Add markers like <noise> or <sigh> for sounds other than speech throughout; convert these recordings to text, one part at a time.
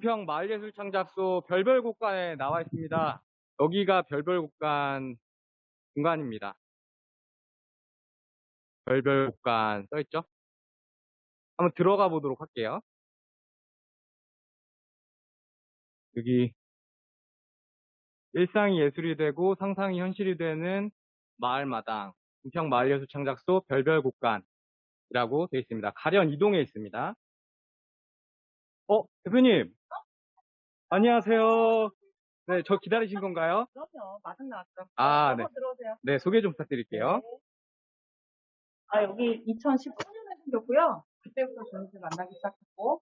은평 마을예술창작소 별별곡관에 나와 있습니다. 여기가 별별곡관 공간입니다. 별별곡관 써있죠? 한번 들어가 보도록 할게요. 여기 일상이 예술이 되고 상상이 현실이 되는 마을마당 은평 마을예술창작소 별별곡관이라고 되어 있습니다. 가련 이동에 있습니다. 어, 대표님. 안녕하세요. 네, 저 기다리신 건가요? 그럼요. 마중 나왔죠. 아, 네. 들어오세요. 네, 소개 좀 부탁드릴게요. 네. 아, 여기 2019년에 생겼고요. 그때부터 저희들 만나기 시작했고,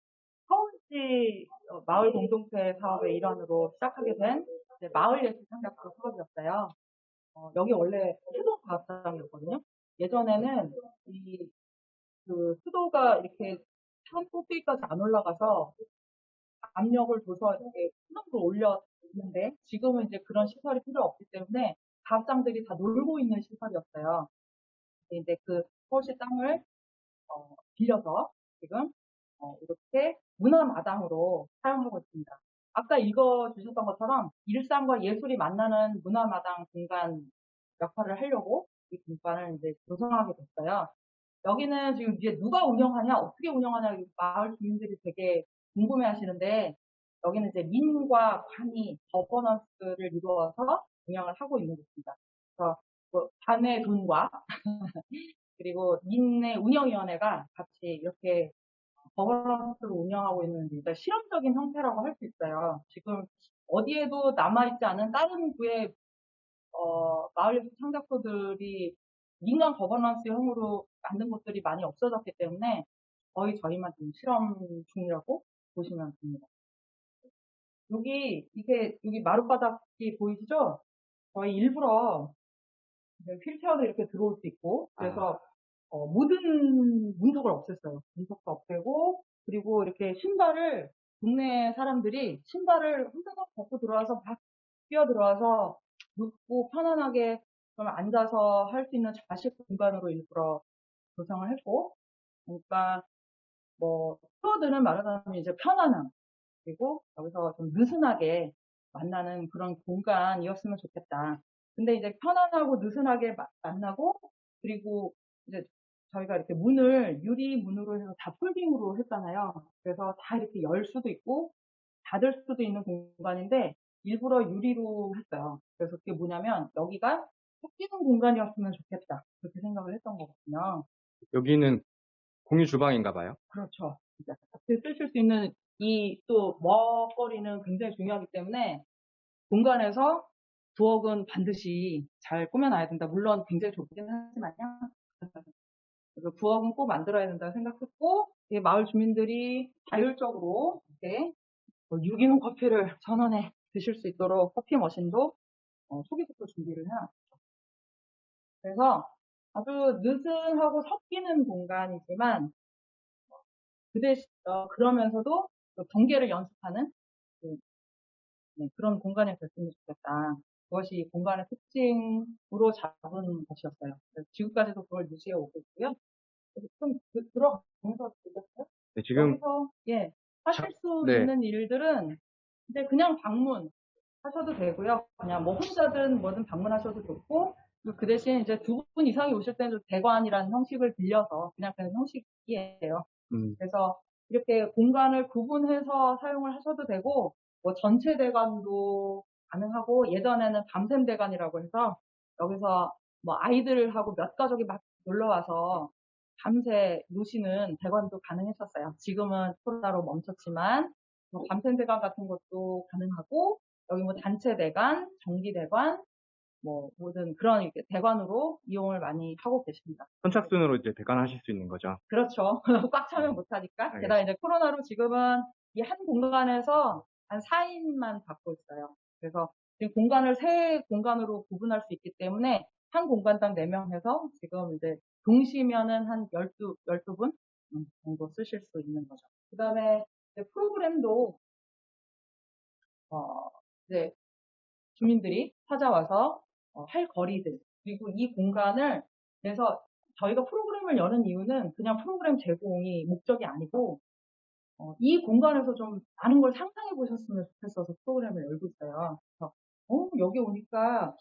서울시 어, 마을 공동체 사업의 일환으로 시작하게 된 이제 마을 예술 창작소 사업이었어요. 어, 여기 원래 수도 과학장이었거든요. 예전에는 이, 그 수도가 이렇게 산 꼭대기까지 안 올라가서 압력을 줘서 이렇게 수능을 올렸는데 지금은 이제 그런 시설이 필요 없기 때문에 가학장들이 다 놀고 있는 시설이었어요. 이제 그 서울시 땅을 어, 빌려서 지금 어, 이렇게 문화마당으로 사용하고 있습니다. 아까 읽어주셨던 것처럼 일상과 예술이 만나는 문화마당 공간 역할을 하려고 이 공간을 이제 조성하게 됐어요. 여기는 지금 이제 누가 운영하냐, 어떻게 운영하냐, 마을 주민들이 되게 궁금해 하시는데, 여기는 이제 민과 관이 거버넌스를 이루어서 운영을 하고 있는 곳입니다. 그래서 뭐 관의 돈과 <laughs> 그리고 민의 운영위원회가 같이 이렇게 거버넌스를 운영하고 있는 이제 실험적인 형태라고 할 수 있어요. 지금 어디에도 남아있지 않은 다른 구의 어, 마을 창작소들이 민간 거버넌스형으로 만든 것들이 많이 없어졌기 때문에 거의 저희만 지금 실험 중이라고 보시면 됩니다. 여기 이게 여기 마룻바닥이 보이시죠? 저희 일부러 휠체어도 이렇게 들어올 수 있고 그래서 어, 모든 문턱을 없앴어요. 문턱도 없애고 그리고 이렇게 신발을 동네 사람들이 신발을 흠뻑 벗고 들어와서 막 뛰어 들어와서 눕고 편안하게 좀 앉아서 할 수 있는 좌식 공간으로 일부러 조성을 했고 그러니까 뭐 프로들은 말하자면 이제 편안함 그리고 여기서 좀 느슨하게 만나는 그런 공간이었으면 좋겠다. 근데 이제 편안하고 느슨하게 마- 만나고 그리고 이제 저희가 이렇게 문을 유리 문으로 해서 다 폴딩으로 했잖아요. 그래서 다 이렇게 열 수도 있고 닫을 수도 있는 공간인데 일부러 유리로 했어요. 그래서 그게 뭐냐면 여기가 섞이는 공간이었으면 좋겠다. 그렇게 생각을 했던 거거든요. 여기는 공유 주방인가 봐요. 그렇죠. 진짜 같이 쓰실 수 있는 이 또 먹거리는 굉장히 중요하기 때문에 공간에서 부엌은 반드시 잘 꾸며놔야 된다. 물론 굉장히 좁긴 하지만요. 그래서 부엌은 꼭 만들어야 된다고 생각했고 이 마을 주민들이 자율적으로 이렇게 뭐 유기농 커피를 전원에 드실 수 있도록 커피 머신도 어, 초기부터 준비를 해놨죠. 그래서 아주 느슨하고 섞이는 공간이지만 그 대신 어, 그러면서도 또 경계를 연습하는 그, 네, 그런 공간이 됐으면 좋겠다. 그것이 공간의 특징으로 잡은 것이었어요. 지금까지도 그걸 유지해 오고 있고요. 좀 그- 들어가면서 보겠어요? 네, 지금 여기서 예 하실 수 네. 있는 일들은 이제 그냥 방문 하셔도 되고요. 그냥 뭐 혼자든 뭐든 방문하셔도 좋고 그 대신 이제 두 분 이상이 오실 때는 좀 대관이라는 형식을 빌려서 그냥 그런 형식이에요. 음, 그래서 이렇게 공간을 구분해서 사용을 하셔도 되고 뭐 전체 대관도 가능하고 예전에는 밤샘 대관이라고 해서 여기서 뭐 아이들하고 몇 가족이 막 놀러 와서 밤새 노시는 대관도 가능했었어요. 지금은 코로나로 멈췄지만 뭐 밤샘 대관 같은 것도 가능하고 여기 뭐 단체 대관, 정기 대관 뭐 모든 그런 이렇게 대관으로 이용을 많이 하고 계십니다. 선착순으로 이제 대관하실 수 있는 거죠. 그렇죠. <laughs> 꽉 차면 못하니까. 알겠습니다. 게다가 이제 코로나로 지금은 이 한 공간에서 한 4인만 받고 있어요. 그래서 지금 공간을 세 공간으로 구분할 수 있기 때문에 한 공간당 4명 해서 지금 이제 동시면은 한 12, 12분 정도 쓰실 수 있는 거죠. 그 다음에 프로그램도, 어, 이제 주민들이 찾아와서 어, 할 거리들, 그리고 이 공간을 그래서 저희가 프로그램을 여는 이유는 그냥 프로그램 제공이 목적이 아니고 어, 이 공간에서 좀 많은 걸 상상해 보셨으면 좋겠어서 프로그램을 열고 있어요. 그래서 어, 여기 오니까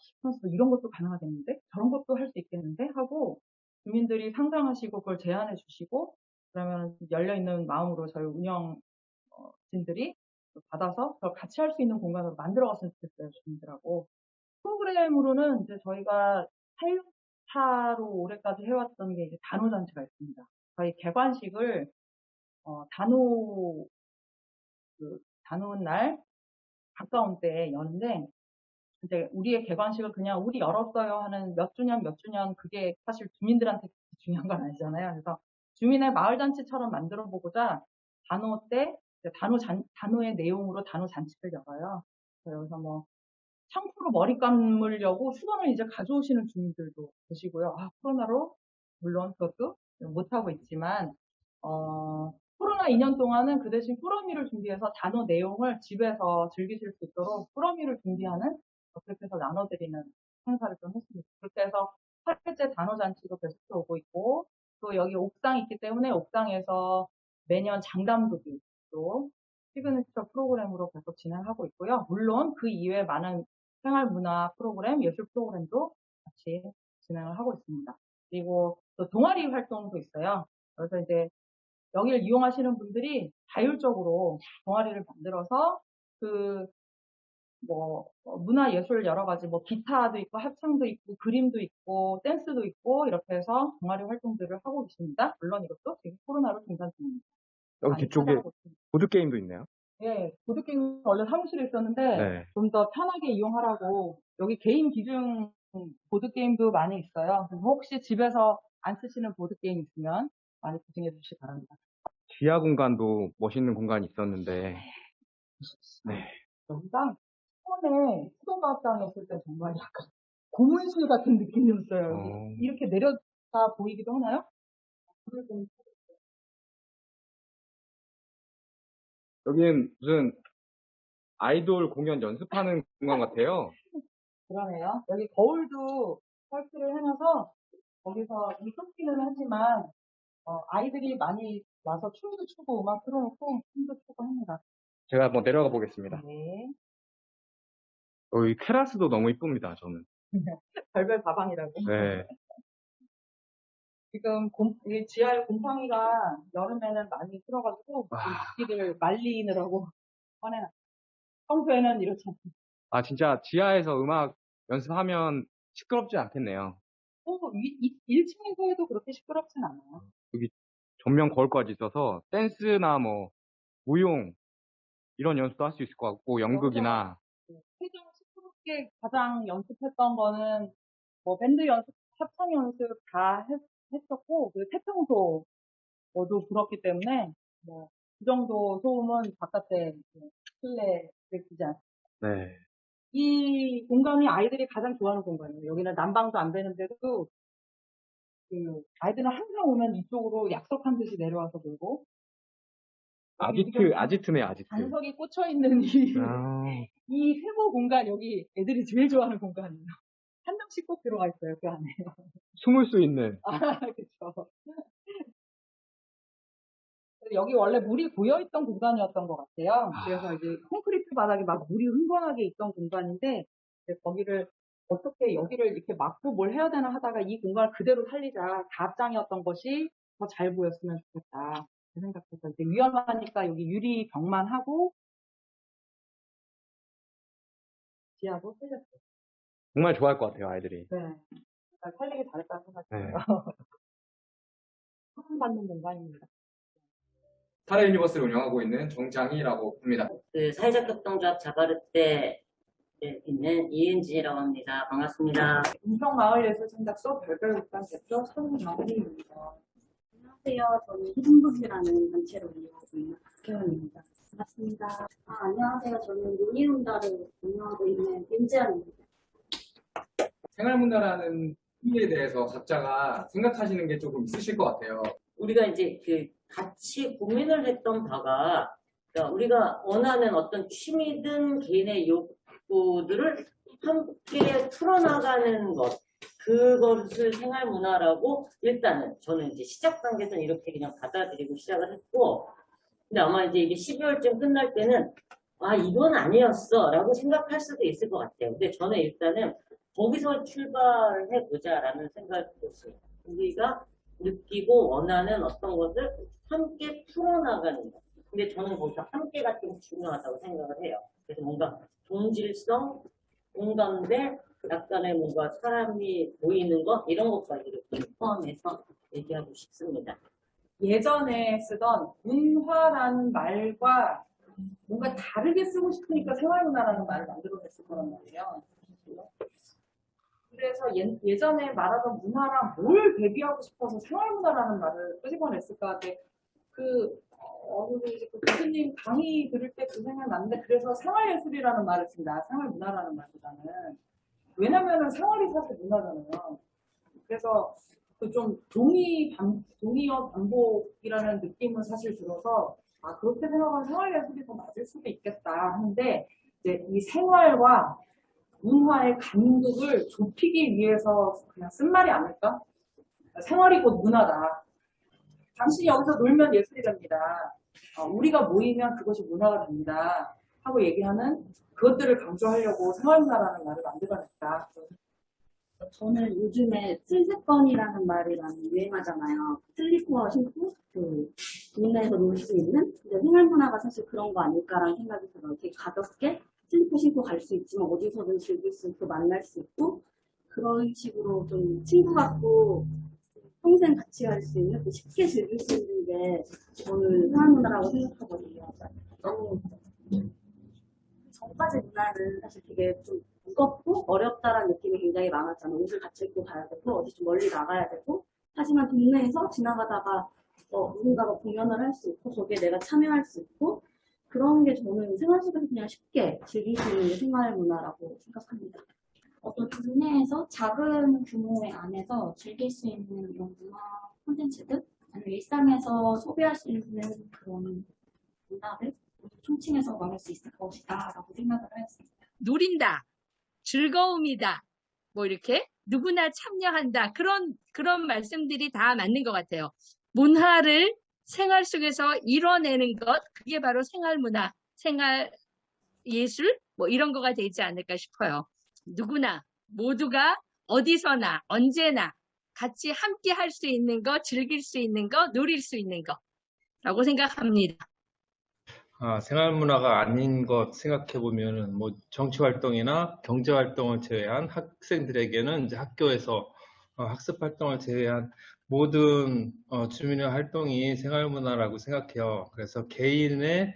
이런 것도 가능하겠는데? 저런 것도 할 수 있겠는데? 하고 주민들이 상상하시고 그걸 제안해 주시고 그러면 열려 있는 마음으로 저희 운영진들이 받아서 그걸 같이 할 수 있는 공간으로 만들어 갔으면 좋겠어요, 주민들하고. 프로그램으로는 이제 저희가 8년차로 올해까지 해왔던 게 이제 단오잔치가 있습니다. 저희 개관식을 어, 단오 그 단오는 날 가까운 때에 여는데 이제 우리의 개관식을 그냥 우리 열었어요 하는 몇 주년 몇 주년 그게 사실 주민들한테 중요한 건 아니잖아요. 그래서 주민의 마을 잔치처럼 만들어 보고자 단오 때 단오 잔 단오의 내용으로 단오 잔치를 열어요. 그래서 여기서 뭐 샴푸로 머리 감으려고 수건을 이제 가져오시는 주민들도 계시고요. 아, 코로나로 물론 그것도 못하고 있지만 어, 코로나 2년 동안은 그 대신 꾸러미를 준비해서 단어 내용을 집에서 즐기실 수 있도록 꾸러미를 준비하는 그렇게 해서 나눠드리는 행사를 좀 했습니다. 그렇게 해서 8회째 단어잔치도 계속해 오고 있고 또 여기 옥상이 있기 때문에 옥상에서 매년 장담도기 또 시그니처 프로그램으로 계속 진행하고 있고요. 물론 그 이외에 많은 생활문화 프로그램, 예술 프로그램도 같이 진행을 하고 있습니다. 그리고 또 동아리 활동도 있어요. 그래서 이제 여기를 이용하시는 분들이 자율적으로 동아리를 만들어서 그, 뭐, 어, 문화 예술 여러 가지, 뭐, 기타도 있고, 합창도 있고, 그림도 있고, 댄스도 있고, 이렇게 해서 동아리 활동들을 하고 계십니다. 물론 이것도 지금 코로나로 중단 중입니다. 여기 뒤쪽에 있습니다. 보드 게임도 있네요. 예, 보드게임 원래 사무실에 있었는데, 네. 좀 더 편하게 이용하라고, 여기 개인 기준 보드게임도 많이 있어요. 혹시 집에서 안 쓰시는 보드게임 있으면 많이 구경해 주시기 바랍니다. 지하 공간도 멋있는 공간이 있었는데, 네. 여기가 처음에 수도과학장에 있을 때 정말 약간 고문실 같은 느낌이었어요. 어. 이렇게 내려다 보이기도 하나요? 여기는 무슨 아이돌 공연 연습하는 공간 같아요. 그러네요. 여기 거울도 설치를 해놔서 거기서 이 섞기는 하지만 어, 아이들이 많이 와서 춤도 추고 음악 틀어놓고 춤도 추고 합니다. 제가 한번 내려가 보겠습니다. 네. 여기 테라스도 너무 이쁩니다, 저는. <laughs> 별별 가방이라고. 네. 지금 곰, 이 지하에 곰팡이가 여름에는 많이 들어가지고 와. 이 바퀴를 말리느라고 <laughs> 꺼내놨. 평소에는 이렇지 않습니다. 아, 진짜 지하에서 음악 연습하면 시끄럽지 않겠네요. 어, 위, 이, 1층에서 해도 그렇게 시끄럽진 않아요. 전면 거울까지 있어서 댄스나 뭐 무용 이런 연습도 할 수 있을 것 같고 연극이나 가장 시끄럽게 가장 연습했던 거는 뭐 밴드 연습, 합창 연습 다 했, 했었고 그 태평소 모두 불었기 때문에 뭐 그 정도 소음은 바깥에 실내에 들키지 않습니다. 네. 이 공간이 아이들이 가장 좋아하는 공간이에요. 여기는 난방도 안 되는데도 그 아이들은 항상 오면 이쪽으로 약속한 듯이 내려와서 놀고 아지트 아지트네 아지트. 단석이 꽂혀 있는 이, 아, <laughs> 이 세모 공간 여기 애들이 제일 좋아하는 공간이에요. 한 명씩 꼭 들어가 있어요 그 안에. <laughs> 숨을 수 있는. 아, 그쵸. 여기 원래 물이 고여있던 공간이었던 것 같아요. 그래서 이제 콘크리트 바닥에 막 물이 흥건하게 있던 공간인데, 거기를 어떻게 여기를 이렇게 막고 뭘 해야 되나 하다가 이 공간을 그대로 살리자. 가압장이었던 것이 더 잘 보였으면 좋겠다. 그 생각해서 이제 위험하니까 여기 유리 벽만 하고, 지하도 살렸어요. 정말 좋아할 것 같아요 아이들이. 네. 잘 살리기 잘했다는 네. 생각이에요. 사랑받는 공간입니다. 타라 유니버스를 운영하고 있는 정장희라고 합니다. 그 사회적 협동조합 자바르떼에 있는 이은진이라고 합니다. 반갑습니다. 인평마을예술생작소 별별극단 대표 손정희입니다. 안녕하세요. 저는 희동북이라는 단체를 운영하고 있는 박혜원입니다. 반갑습니다. 아, 안녕하세요. 저는 논의운다를 운영하고 있는 윤지연입니다. 생활문화라는 의미에 대해서 각자가 생각하시는 게 조금 있으실 것 같아요. 우리가 이제 그 같이 고민을 했던 바가 그러니까 우리가 원하는 어떤 취미든 개인의 욕구들을 함께 풀어나가는 것 그것을 생활문화라고 일단은 저는 이제 시작 단계에서는 이렇게 그냥 받아들이고 시작을 했고 근데 아마 이제 이게 12월쯤 끝날 때는 아 이건 아니었어 라고 생각할 수도 있을 것 같아요. 근데 저는 일단은 거기서 출발해 보자라는 생각이 들었어요. 우리가 느끼고 원하는 어떤 것을 함께 풀어나가는 것. 근데 저는 거기서 함께가 좀 중요하다고 생각을 해요. 그래서 뭔가 동질성, 공감대, 약간의 뭔가 사람이 보이는 것 이런 것까지를 좀 포함해서 얘기하고 싶습니다. 예전에 쓰던 문화라는 말과 뭔가 다르게 쓰고 싶으니까 생활문화라는 말을 만들어냈을 거란 말이에요. 그래서 예, 전에 말하던 문화랑 뭘 대비하고 싶어서 생활문화라는 말을 끄집어냈을까 그 어, 어느 이제 그 교수님 강의 들을 때 그 생각 났는데 그래서 생활예술이라는 말을 쓴다. 생활문화라는 말보다는 왜냐면은 생활이 사실 문화잖아요. 그래서 그 좀 동의 반 동의어 반복이라는 느낌은 사실 들어서 아 그렇게 생각하면 생활예술이 더 맞을 수도 있겠다 하는데 이제 이 생활과 문화의 간극을 좁히기 위해서 그냥 쓴 말이 아닐까? 생활이 곧 문화다. 당신이 여기서 놀면 예술이 됩니다. 어, 우리가 모이면 그것이 문화가 됩니다. 하고 얘기하는 그것들을 강조하려고 생활문화라는 말을 만들어냈다. 저는 요즘에 슬세권이라는 말이 많이 유행하잖아요. 슬리퍼 신고 그 동네에서 놀 수 있는 근데 생활문화가 사실 그런 거 아닐까라는 생각이 들어요. 되게 가볍게 슬리퍼 신고 갈 수 있지만 어디서든 즐길 수 있고 만날 수 있고 그런 식으로 좀 친구 같고 평생 같이 갈 수 있는 또 쉽게 즐길 수 있는 게 저는 생활문화라고 생각하거든요. 너무 전까지 문화는 사실 되게 좀 무겁고 어렵다라는 느낌이 굉장히 많았잖아요. 옷을 같이 입고 가야 되고 어디 좀 멀리 나가야 되고 하지만 동네에서 지나가다가 어, 누군가가 공연을 할 수 있고 거기에 내가 참여할 수 있고 그런 게 저는 생활 속에서 그냥 쉽게 게 생활 문화라고 생각합니다. 어떤 동네에서 작은 규모의 안에서 즐길 수 있는 이런 문화 콘텐츠들 아니면 일상에서 소비할 수 있는 그런 문화를 총칭해서 말할 수 있을 것이다 라고 생각을 하였습니다. 누린다, 즐거움이다, 뭐 이렇게 누구나 참여한다 그런 그런 말씀들이 다 맞는 것 같아요. 문화를 생활 속에서 이뤄내는 것 그게 바로 생활 문화, 생활 예술 뭐 이런 거가 되지 않을까 싶어요. 누구나 모두가 어디서나 언제나 같이 함께 할 수 있는 거, 즐길 수 있는 거, 누릴 수 있는 거라고 생각합니다. 아, 생활 문화가 아닌 것 생각해 보면은 뭐 정치 활동이나 경제 활동을 제외한 학생들에게는 이제 학교에서 어, 학습 활동을 제외한 모든 어, 주민의 활동이 생활 문화라고 생각해요. 그래서 개인의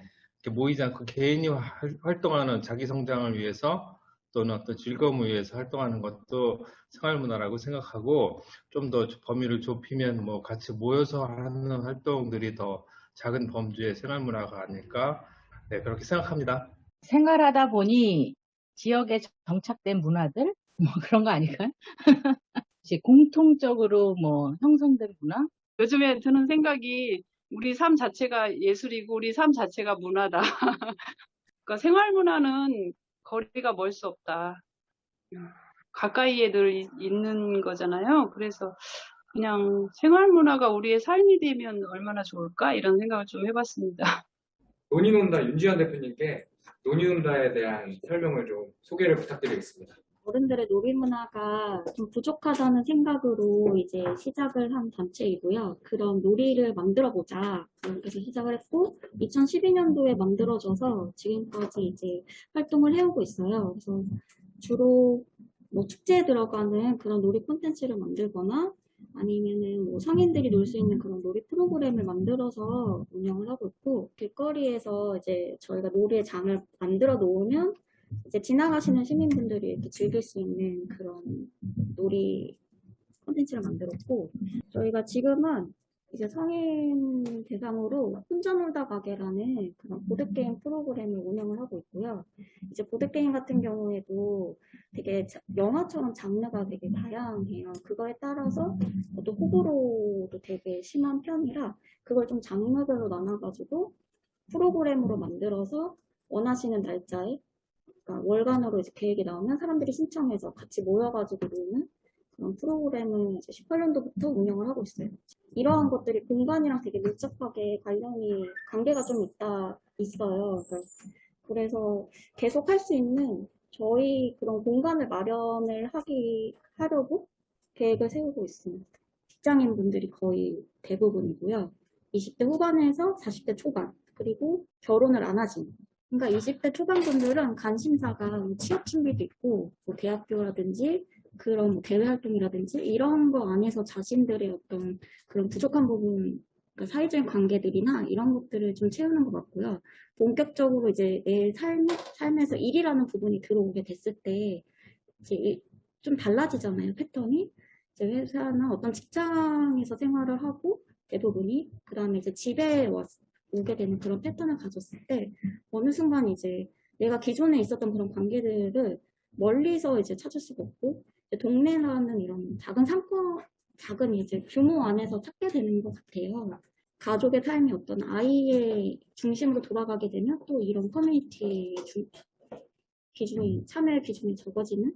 모이지 않고 개인이 활- 활동하는 자기 성장을 위해서 또는 어떤 즐거움을 위해서 활동하는 것도 생활 문화라고 생각하고 좀 더 범위를 좁히면 뭐 같이 모여서 하는 활동들이 더 작은 범주의 생활 문화가 아닐까 네, 그렇게 생각합니다. 생활하다 보니 지역에 정착된 문화들 뭐 그런 거 아닐까요? <laughs> 이제 공통적으로 뭐 형성된 문화? 요즘에 드는 생각이 우리 삶 자체가 예술이고 우리 삶 자체가 문화다. <laughs> 그러니까 생활 문화는 거리가 멀 수 없다. 음, 가까이에 늘 이- 있는 거잖아요. 그래서 그냥 생활 문화가 우리의 삶이 되면 얼마나 좋을까 이런 생각을 좀 해봤습니다. <laughs> 논의논다 윤지현 대표님께 논의논다에 대한 설명을 좀 소개를 부탁드리겠습니다. 어른들의 놀이 문화가 좀 부족하다는 생각으로 이제 시작을 한 단체이고요. 그런 놀이를 만들어 보자. 해서 시작을 했고, 2012년도에 만들어져서 지금까지 이제 활동을 해오고 있어요. 그래서 주로 뭐 축제에 들어가는 그런 놀이 콘텐츠를 만들거나 아니면은 뭐 성인들이 놀 수 있는 그런 놀이 프로그램을 만들어서 운영을 하고 있고, 길거리에서 이제 저희가 놀이의 장을 만들어 놓으면 이제 지나가시는 시민분들이 이렇게 즐길 수 있는 그런 놀이 콘텐츠를 만들었고 저희가 지금은 이제 성인 대상으로 혼자 놀다 가게라는 그런 보드게임 프로그램을 운영을 하고 있고요. 이제 보드게임 같은 경우에도 되게 자- 영화처럼 장르가 되게 다양해요. 그거에 따라서 또 호불호도 되게 심한 편이라 그걸 좀 장르별로 나눠가지고 프로그램으로 만들어서 원하시는 날짜에 그러니까 월간으로 이제 계획이 나오면 사람들이 신청해서 같이 모여가지고 노는 그런 프로그램을 이제 18년도부터 운영을 하고 있어요. 이러한 것들이 공간이랑 되게 밀접하게 관련이 관계가 좀 있다 있어요. 그래서- 계속 할 수 있는 저희 그런 공간을 마련을 하기 하려고 계획을 세우고 있습니다. 직장인 분들이 거의 대부분이고요. 20대 후반에서 40대 초반 그리고 결혼을 안 하신 그러니까 20대 초반 분들은 관심사가 뭐 취업 준비도 있고 뭐 대학교라든지 그런 뭐 대외 활동이라든지 이런 거 안에서 자신들의 어떤 그런 부족한 부분 그러니까 사회적인 관계들이나 이런 것들을 좀 채우는 것 같고요. 본격적으로 이제 내 삶, 삶에서 일이라는 부분이 들어오게 됐을 때 이제 이- 좀 달라지잖아요, 패턴이. 이제 회사나 어떤 직장에서 생활을 하고 대부분이 그 다음에 이제 집에 와 오게 되는 그런 패턴을 가졌을 때 어느 순간 이제 내가 기존에 있었던 그런 관계들을 멀리서 이제 찾을 수가 없고 동네라는 이런 작은 상권 작은 이제 규모 안에서 찾게 되는 것 같아요. 가족의 삶이 어떤 아이의 중심으로 돌아가게 되면 또 이런 커뮤니티 주- 기준이 참여 기준이 적어지는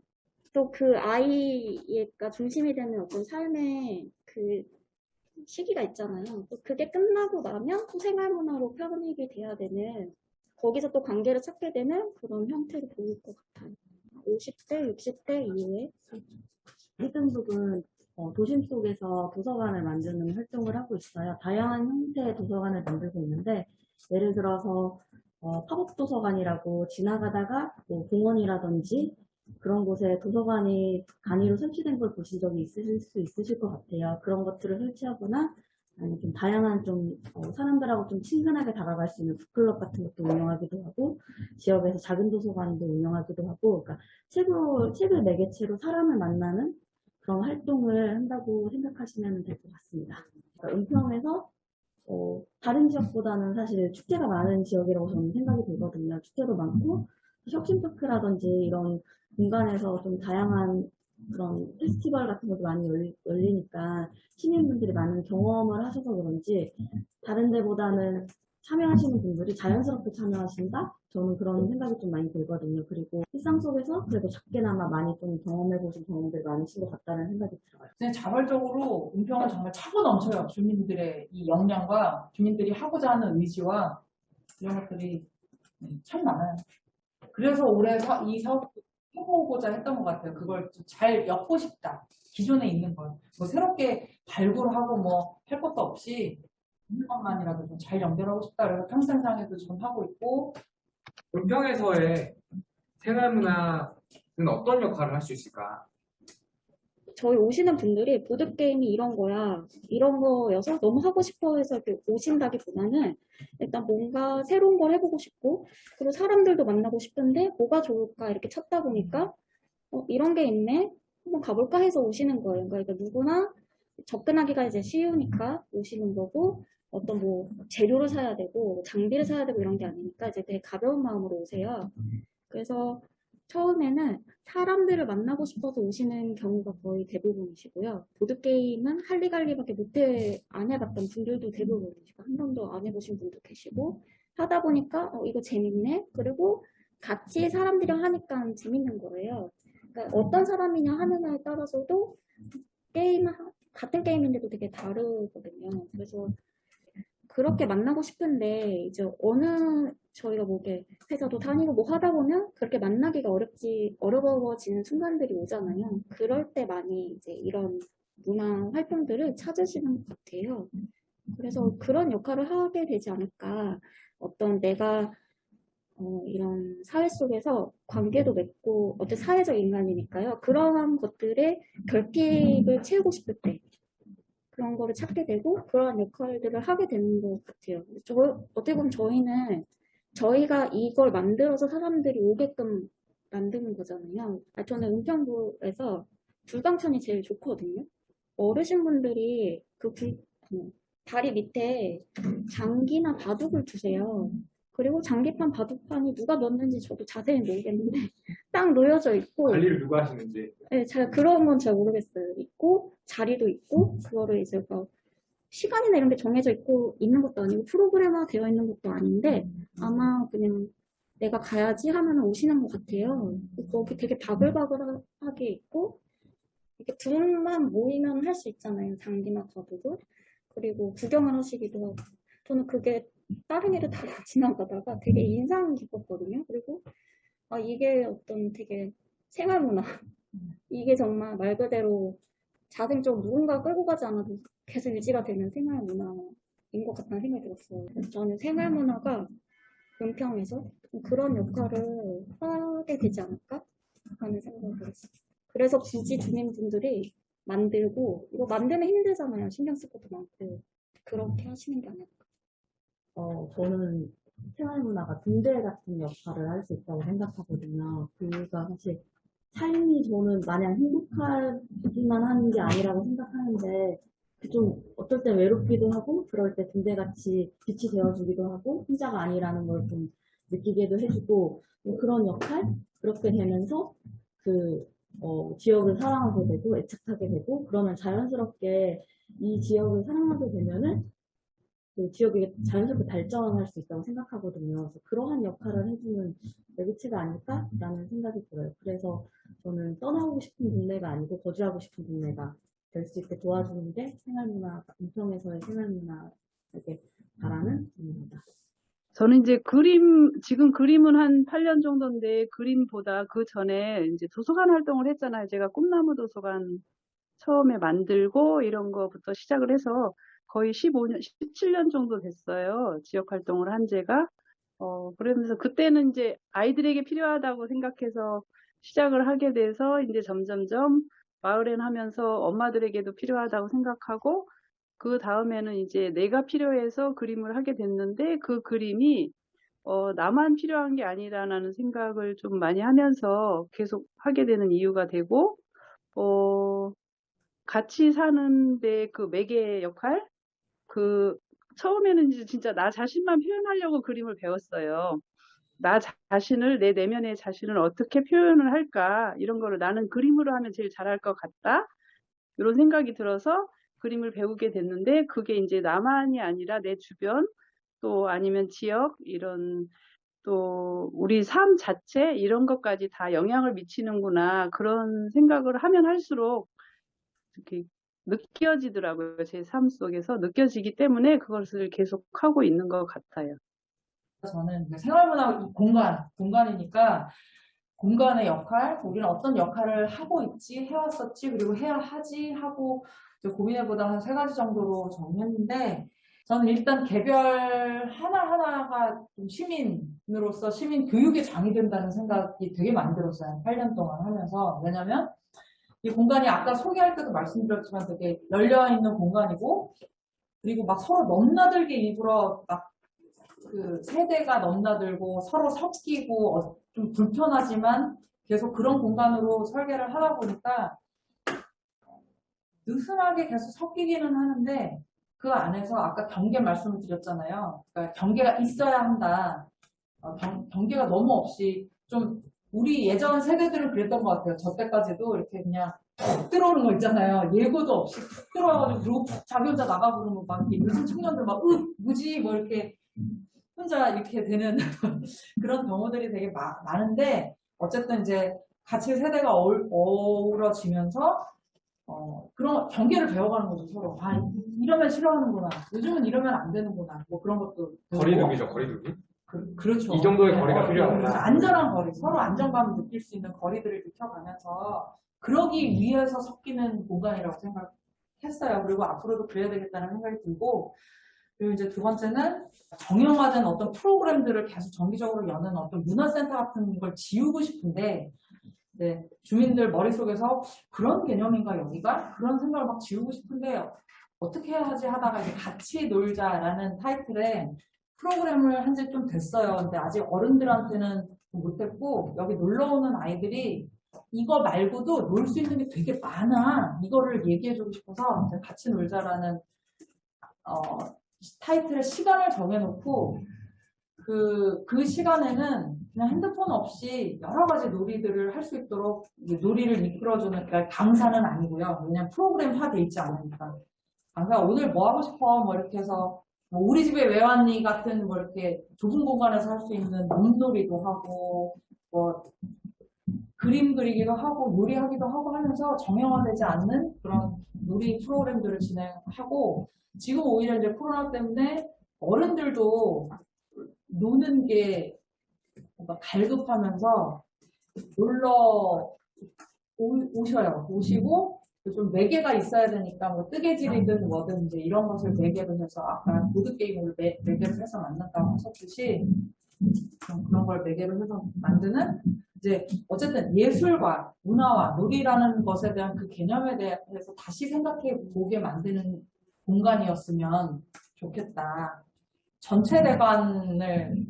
또 그 아이가 중심이 되는 어떤 삶의 그 시기가 있잖아요. 또 그게 끝나고 나면 또 생활문화로 편입이 돼야 되는 거기서 또 관계를 찾게 되는 그런 형태를 보일 것 같아요. 50대, 60대 이후에 해변북은 어, 도심 속에서 도서관을 만드는 활동을 하고 있어요. 다양한 형태의 도서관을 만들고 있는데 예를 들어서 어, 팝업 도서관이라고 지나가다가 뭐 공원이라든지 그런 곳에 도서관이 간이로 설치된 걸 보신 적이 있으실 수 있으실 것 같아요. 그런 것들을 설치하거나 아니면 좀 다양한 좀 어, 사람들하고 좀 친근하게 다가갈 수 있는 북클럽 같은 것도 운영하기도 하고 지역에서 작은 도서관도 운영하기도 하고 그러니까 책을, 책을 매개체로 사람을 만나는 그런 활동을 한다고 생각하시면 될 것 같습니다. 그러니까 은평에서 어, 다른 지역보다는 사실 축제가 많은 지역이라고 저는 생각이 들거든요. 축제도 많고 혁신파크라든지 이런 공간에서 좀 다양한 그런 페스티벌 같은 것도 많이 열리, 열리 니까 시민분들이 많은 경험을 하셔서 그런지 다른 데보다는 참여하시는 분들이 자연스럽게 참여하신다? 저는 그런 생각이 좀 많이 들거든요. 그리고 일상 속에서 그래도 작게나마 많이 좀 경험해보신 경험들이 많으신 것 같다는 생각이 들어요. 그냥 자발적으로 은평은 정말 차고 넘쳐요. 주민들의 이 역량과 주민들이 하고자 하는 의지와 이런 것들이 음, 참 많아요. 그래서 올해 사- 이 사업 해보고자 했던 것 같아요. 그걸 좀 잘 엮고 싶다. 기존에 있는 걸. 뭐 새롭게 발굴하고 뭐 할 것도 없이 있는 것만이라도 좀 잘 연결하고 싶다. 그래서 평생상에도 지금 하고 있고 은평에서의 생활문화는 어떤 역할을 할 수 있을까? 저희 오시는 분들이 보드게임이 이런 거야, 이런 거여서 너무 하고 싶어 해서 이렇게 오신다기 보다는 일단 뭔가 새로운 걸 해보고 싶고, 그리고 사람들도 만나고 싶은데 뭐가 좋을까 이렇게 찾다 보니까, 어, 이런 게 있네? 한번 가볼까 해서 오시는 거예요. 그러니까 누구나 접근하기가 이제 쉬우니까 오시는 거고, 어떤 뭐 재료를 사야 되고, 장비를 사야 되고 이런 게 아니니까 이제 되게 가벼운 마음으로 오세요. 그래서 처음에는 사람들을 만나고 싶어서 오시는 경우가 거의 대부분이시고요. 보드게임은 할리갈리밖에 못해, 안 해봤던 분들도 대부분이시고, 한 번도 안 해보신 분도 계시고, 하다 보니까, 어, 이거 재밌네? 그리고 같이 사람들이랑 하니까 재밌는 거예요. 그러니까 어떤 사람이냐 하느냐에 따라서도 게임, 같은 게임인데도 되게 다르거든요. 그래서 그렇게 만나고 싶은데, 이제 어느, 저희가 뭐 이렇게 회사도 다니고 뭐 하다 보면 그렇게 만나기가 어렵지, 어려워지는 순간들이 오잖아요. 그럴 때 많이 이제 이런 문화 활동들을 찾으시는 것 같아요. 그래서 그런 역할을 하게 되지 않을까. 어떤 내가 어, 이런 사회 속에서 관계도 맺고, 어떤 사회적 인간이니까요. 그러한 것들의 결핍을 채우고 싶을 때, 그런 거를 찾게 되고, 그러한 역할들을 하게 되는 것 같아요. 저, 어떻게 보면 저희는 저희가 이걸 만들어서 사람들이 오게끔 만드는 거잖아요. 아, 저는 은평구에서 불광천이 제일 좋거든요. 어르신분들이 그 불, 어, 다리 밑에 장기나 바둑을 두세요. 그리고 장기판, 바둑판이 누가 넣었는지 저도 자세히 모르겠는데 <laughs> 딱 놓여져 있고 관리를 누가 하시는지. 네, 잘 그런 건 잘 모르겠어요. 있고 자리도 있고 그거를 이제 막 시간이나 이런 게 정해져 있고 있는 것도 아니고 프로그램화 되어 있는 것도 아닌데 아마 그냥 내가 가야지 하면 오시는 것 같아요. 거기 되게 바글바글하게 있고 이렇게 둘만 모이면 할 수 있잖아요. 장기나 가도도. 그리고 구경을 하시기도 하고. 저는 그게 다른 일을 다 지나가다가 되게 인상 깊었거든요. 그리고 아, 이게 어떤 되게 생활 문화. 이게 정말 말 그대로 자생적으로 누군가 끌고 가지 않아도 계속 유지가 되는 생활 문화인 것 같다는 생각이 들었어요. 저는 생활 문화가 은평에서 그런 역할을 하게 되지 않을까 하는 생각이 들었어요. 그래서 굳이 주민분들이 만들고 이거 만들면 힘들잖아요. 신경 쓸 것도 많고 그렇게 하시는 게 아닐까. 어, 저는 생활문화가 등대 같은 역할을 할 수 있다고 생각하거든요. 그 이유가 사실 삶이 저는 마냥 행복하기만 하는 게 아니라고 생각하는데 좀 어떨 때 외롭기도 하고 그럴 때 등대같이 빛이 되어주기도 하고 혼자가 아니라는 걸 좀 느끼게도 해주고 뭐 그런 역할 그렇게 되면서 그 어, 지역을 사랑하게 되고 애착하게 되고 그러면 자연스럽게 이 지역을 사랑하게 되면은 그 지역이 자연스럽게 발전할 수 있다고 생각하거든요. 그래서 그러한 역할을 해주는 매개체가 아닐까라는 생각이 들어요. 그래서 저는 떠나고 싶은 동네가 아니고 거주하고 싶은 동네가 될 수 있게 도와주는 게 생활문화, 인평에서의 생활문화에게 바라는 겁니다. 저는 이제 그림, 지금 그림은 한 8년 정도인데 그림보다 그 전에 이제 도서관 활동을 했잖아요. 제가 꿈나무 도서관 처음에 만들고 이런 거부터 시작을 해서 거의 15년, 17년 정도 됐어요. 지역 활동을 한 제가. 어, 그러면서 그때는 이제 아이들에게 필요하다고 생각해서 시작을 하게 돼서 이제 점점점 마을엔 하면서 엄마들에게도 필요하다고 생각하고 그 다음에는 이제 내가 필요해서 그림을 하게 됐는데 그 그림이 어, 나만 필요한 게 아니라는 생각을 좀 많이 하면서 계속 하게 되는 이유가 되고 어, 같이 사는데 그 매개 역할 그 처음에는 진짜 나 자신만 표현하려고 그림을 배웠어요. 나 자- 자신을 내 내면의 자신을 어떻게 표현을 할까? 이런 거를 나는 그림으로 하면 제일 잘할 것 같다? 이런 생각이 들어서 그림을 배우게 됐는데 그게 이제 나만이 아니라 내 주변 또 아니면 지역 이런 또 우리 삶 자체 이런 것까지 다 영향을 미치는구나. 그런 생각을 하면 할수록 이렇게 느껴지더라고요. 제 삶 속에서 느껴지기 때문에 그것을 계속 하고 있는 것 같아요. 저는 이제 생활문화 이 공간, 공간이니까 공간의 역할, 우리는 어떤 역할을 하고 있지, 해왔었지, 그리고 해야 하지 하고 고민해보다 한 세 가지 정도로 정했는데 저는 일단 개별 하나하나가 좀 시민으로서 시민 교육의 장이 된다는 생각이 되게 많이 들었어요. 8년 동안 하면서. 왜냐면 이 공간이 아까 소개할 때도 말씀드렸지만 되게 열려있는 공간이고 그리고 막 서로 넘나들게 일부러 막 그 세대가 넘나들고 서로 섞이고 어, 좀 불편하지만 계속 그런 공간으로 설계를 하다 보니까 느슨하게 계속 섞이기는 하는데 그 안에서 아까 경계 말씀을 드렸잖아요. 그러니까 경계가 있어야 한다. 어, 경, 경계가 너무 없이 좀 우리 예전 세대들은 그랬던 것 같아요. 저 때까지도 이렇게 그냥 툭 들어오는 거 있잖아요. 예고도 없이 툭 들어와가지고 그리고 푹 자기 혼자 나가 부르면 막 이렇게 요즘 청년들 막 으, 뭐지 뭐 이렇게 혼자 이렇게 되는 <laughs> 그런 경우들이 되게 마- 많은데 어쨌든 이제 같이 세대가 어울, 어우러지면서 어, 그런 경계를 배워가는 거죠 서로 아 이러면 싫어하는구나 요즘은 이러면 안 되는구나 뭐 그런 것도. 거리두기죠, 거리두기. 그, 그렇죠 이 정도의 네, 거리가 어. 그래서 안전한 거리 서로 안정감을 느낄 수 있는 거리들을 지켜가면서 그러기 위해서 섞이는 공간이라고 생각했어요 그리고 앞으로도 그래야 되겠다는 생각이 들고 그리고 이제 두 번째는 정형화된 어떤 프로그램들을 계속 정기적으로 여는 어떤 문화센터 같은 걸 지우고 싶은데 네, 주민들 머릿속에서 그런 개념인가 여기가? 그런 생각을 막 지우고 싶은데 어떻게 해야 하지 하다가 이제 같이 놀자라는 타이틀의 프로그램을 한 지 좀 됐어요. 근데 아직 어른들한테는 못했고 여기 놀러 오는 아이들이 이거 말고도 놀 수 있는 게 되게 많아. 이거를 얘기해주고 싶어서 같이 놀자라는 어, 타이틀의 시간을 정해놓고 그, 그 시간에는 그냥 핸드폰 없이 여러 가지 놀이들을 할 수 있도록 이 놀이를 이끌어주는, 그러니까 강사는 아니고요. 왜냐면 프로그램화 돼 있지 않으니까. 강사 오늘 뭐 하고 싶어? 뭐 이렇게 해서 뭐 우리 집에 왜 왔니? 같은 뭐 이렇게 좁은 공간에서 할 수 있는 몸놀이도 하고 뭐그 그림 그리기도 하고 요리하기도 하고 하면서 정형화되지 않는 그런 놀이 프로그램들을 진행하고 지금 오히려 이제 코로나 때문에 어른들도 노는 게 뭔가 갈급하면서 놀러 오, 오셔요. 오시고 좀 매개가 있어야 되니까 뭐 뜨개질이든 뭐든 이제 이런 것을 매개로 해서 아까 보드게임을 매, 매개로 해서 만든다고 하셨듯이 그런, 걸 매개로 해서 만드는 이제 어쨌든 예술과 문화와 놀이라는 것에 대한 그 개념에 대해서 다시 생각해 보게 만드는 공간이었으면 좋겠다. 전체 대관을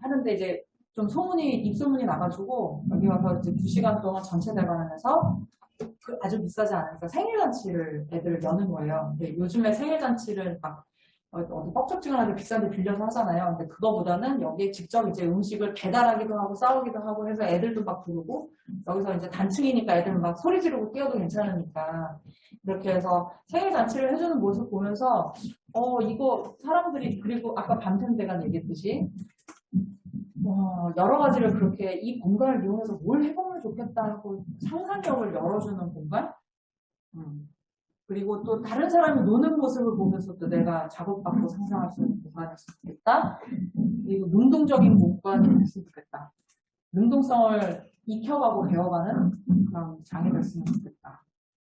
하는데 이제 좀 소문이 입소문이 나가지고 여기 와서 이제 두 시간 동안 전체 대관을 해서 그 아주 비싸지 않으니까 생일 잔치를 애들 여는 거예요. 근데 요즘에 생일 잔치를 막 어, 어디 뻑적지근하게 비싼데 빌려서 하잖아요. 근데 그거보다는 여기에 직접 이제 음식을 배달하기도 하고 싸우기도 하고 해서 애들도 막 부르고 여기서 이제 단층이니까 애들은 막 소리 지르고 뛰어도 괜찮으니까 이렇게 해서 생일 잔치를 해주는 모습 보면서 어 이거 사람들이 그리고 아까 밤샘대가 얘기했듯이 어, 여러 가지를 그렇게 이 공간을 이용해서 뭘 해보면 좋겠다 하고 상상력을 열어주는 공간? 음. 그리고 또 다른 사람이 노는 모습을 보면서 또 내가 자극받고 상상할 수 있는 공간이었으면 좋겠다. 그리고 능동적인 공간이 됐으면 좋겠다. 능동성을 익혀가고 배워가는 그런 장이 됐으면 좋겠다.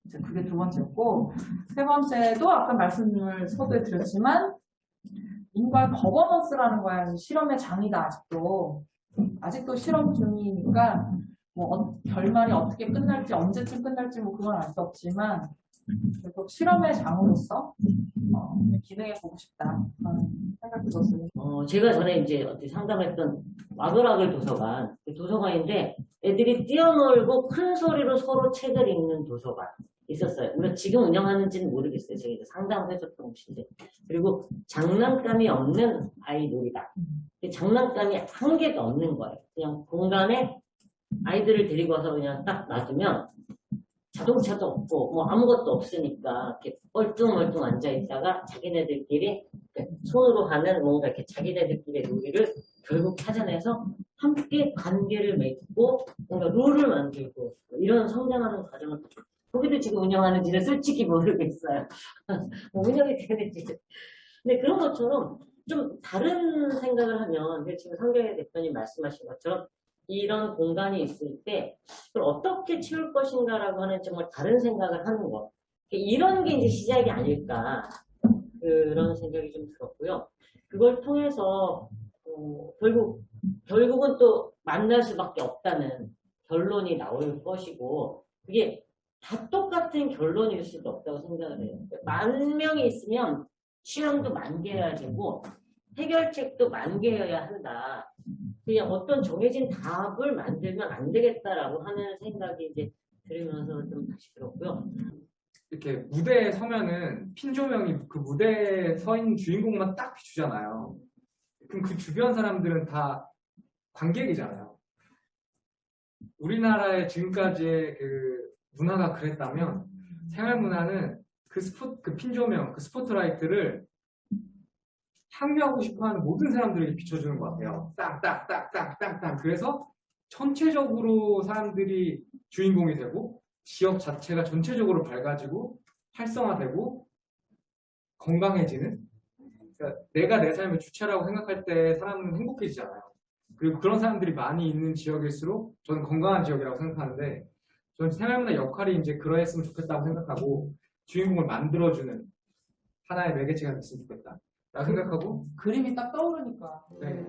이제 그게 두 번째였고, 세 번째도 아까 말씀을 서두에 드렸지만, 인간 거버넌스라는 거야. 실험의 장이다, 아직도. 아직도 실험 중이니까, 뭐, 어- 결말이 어떻게 끝날지, 언제쯤 끝날지, 뭐, 그건 알 수 없지만, 계속 실험의 장으로서, 어, 기능해 보고 싶다. 하는 생각이 들었어요. 어, 제가 전에 이제 어디 상담했던 와그라글 도서관, 그 도서관인데 애들이 뛰어놀고 큰 소리로 서로 책을 읽는 도서관 있었어요. 물론 지금 운영하는지는 모르겠어요. 이제 상담을 해줬던 곳인데. 그리고 장난감이 없는 아이돌이다. 그 장난감이 한 개도 없는 거예요. 그냥 공간에 아이들을 데리고 와서 그냥 딱 놔두면 자동차도 없고 뭐 아무것도 없으니까 이렇게 멀뚱멀뚱 앉아 있다가 자기네들끼리 손으로 하는 뭔가 이렇게 자기네들끼리의 놀이를 결국 찾아내서 함께 관계를 맺고 뭔가 룰을 만들고 이런 성장하는 과정을 거기도 지금 운영하는지는 솔직히 모르겠어요. <laughs> 뭐 운영이 되는지. 근데 그런 것처럼 좀 다른 생각을 하면 지금 상경의 대표님 말씀하신 것처럼 이런 공간이 있을 때 그걸 어떻게 채울 것인가라고 하는 정말 다른 생각을 하는 것. 이런 게 이제 시작이 아닐까. 그런 생각이 좀 들었고요. 그걸 통해서, 어, 결국, 결국은 또 만날 수밖에 없다는 결론이 나올 것이고, 그게 다 똑같은 결론일 수도 없다고 생각을 해요. 만 명이 있으면 실험도 만 개여야 되고, 해결책도 만 개여야 한다. 그냥 어떤 정해진 답을 만들면 안 되겠다라고 하는 생각이 이제 들으면서 좀 다시 들었고요. 이렇게 무대에 서면은 핀 조명이 그 무대에 서 있는 주인공만 딱 비추잖아요. 그럼 그 주변 사람들은 다 관객이잖아요. 우리나라의 지금까지의 그 문화가 그랬다면 생활 문화는 그 스포 그 핀 조명, 그 스포트라이트를 향유하고 싶어하는 모든 사람들에게 비춰주는 것 같아요. 딱딱딱딱딱딱. 그래서 전체적으로 사람들이 주인공이 되고 지역 자체가 전체적으로 밝아지고 활성화되고 건강해지는. 그러니까 내가 내 삶의 주체라고 생각할 때 사람은 행복해지잖아요. 그리고 그런 사람들이 많이 있는 지역일수록 저는 건강한 지역이라고 생각하는데 저는 생활문화 역할이 이제 그러했으면 좋겠다고 생각하고 주인공을 만들어주는 하나의 매개체가 됐으면 좋겠다. 라고 생각하고 그림이 딱 떠오르니까. 네.